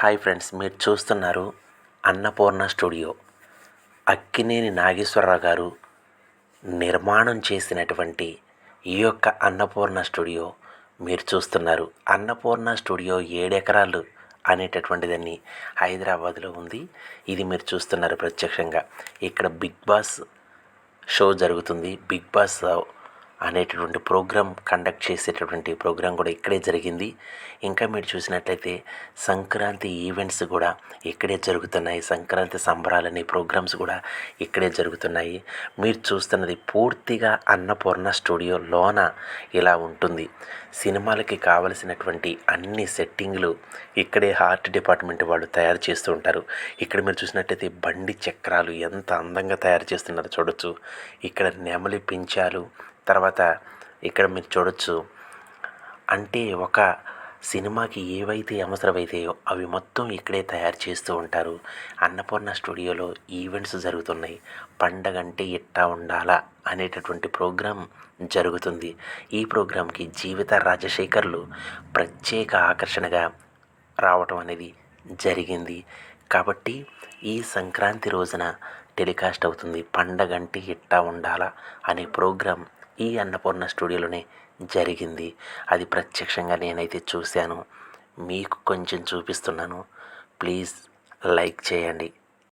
Hi friends మీరు చూస్తున్నారు Annapurna studio. Akkineni Nageswararao గారు నిర్మాణం చేసినటువంటి ఈ యొక్క అన్నపూర్ణ స్టూడియో మీరు చూస్తున్నారు. అన్నపూర్ణ స్టూడియో ఏడెకరాలు అనేటటువంటిదని హైదరాబాద్లో ఉంది. ఇది మీరు చూస్తున్నారు ప్రత్యక్షంగా. ఇక్కడ బిగ్ బాస్ షో జరుగుతుంది. బిగ్ బాస్ అనేటటువంటి ప్రోగ్రాం కండక్ట్ చేసేటటువంటి ప్రోగ్రాం కూడా ఇక్కడే జరిగింది. ఇంకా మీరు చూసినట్లయితే సంక్రాంతి ఈవెంట్స్ కూడా ఇక్కడే జరుగుతున్నాయి. సంక్రాంతి సంబరాలని ప్రోగ్రామ్స్ కూడా ఇక్కడే జరుగుతున్నాయి. మీరు చూస్తున్నది పూర్తిగా అన్నపూర్ణ స్టూడియో లోన ఇలా ఉంటుంది. సినిమాలకి కావలసినటువంటి అన్ని సెట్టింగ్లు ఇక్కడే ఆర్ట్ డిపార్ట్మెంట్ వాళ్ళు తయారు చేస్తూ ఉంటారు. ఇక్కడ మీరు చూసినట్టయితే బండి చక్రాలు ఎంత అందంగా తయారు చేస్తున్నారో చూడొచ్చు. ఇక్కడ నెమలి పించాలు తర్వాత ఇక్కడ మీరు చూడొచ్చు. అంటే ఒక సినిమాకి ఏవైతే అవసరమైతాయో అవి మొత్తం ఇక్కడే తయారు చేస్తూ ఉంటారు. అన్నపూర్ణ స్టూడియోలో ఈవెంట్స్ జరుగుతున్నాయి. పండగ అంటే ఇట్టా ఉండాలా అనేటటువంటి ప్రోగ్రాం జరుగుతుంది. ఈ ప్రోగ్రాంకి జీవిత రాజశేఖర్లు ప్రత్యేక ఆకర్షణగా రావటం అనేది జరిగింది. కాబట్టి ఈ సంక్రాంతి రోజున టెలికాస్ట్ అవుతుంది. పండగంటే ఇట్టా ఉండాలా అనే ప్రోగ్రాం ఈ అన్నపూర్ణ స్టూడియోలోనే జరిగింది. అది ప్రత్యక్షంగా నేనైతే చూశాను. మీకు కొంచెం చూపిస్తున్నాను. ప్లీజ్ లైక్ చేయండి.